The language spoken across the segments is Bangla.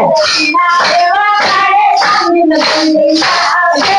Now, if I had a time in the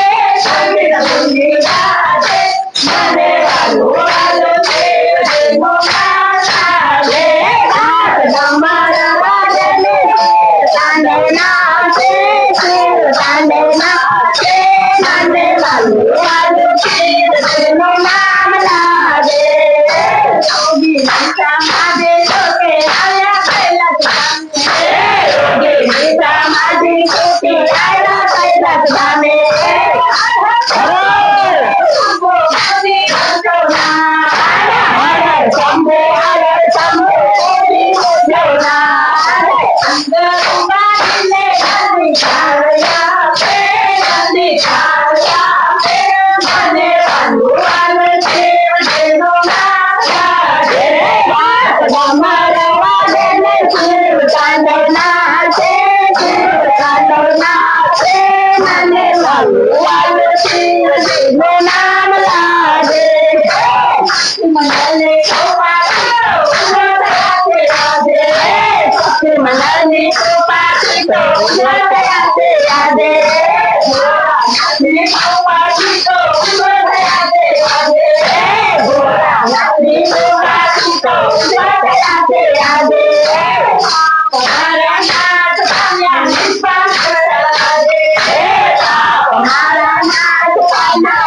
কালো নাচে মানে লাল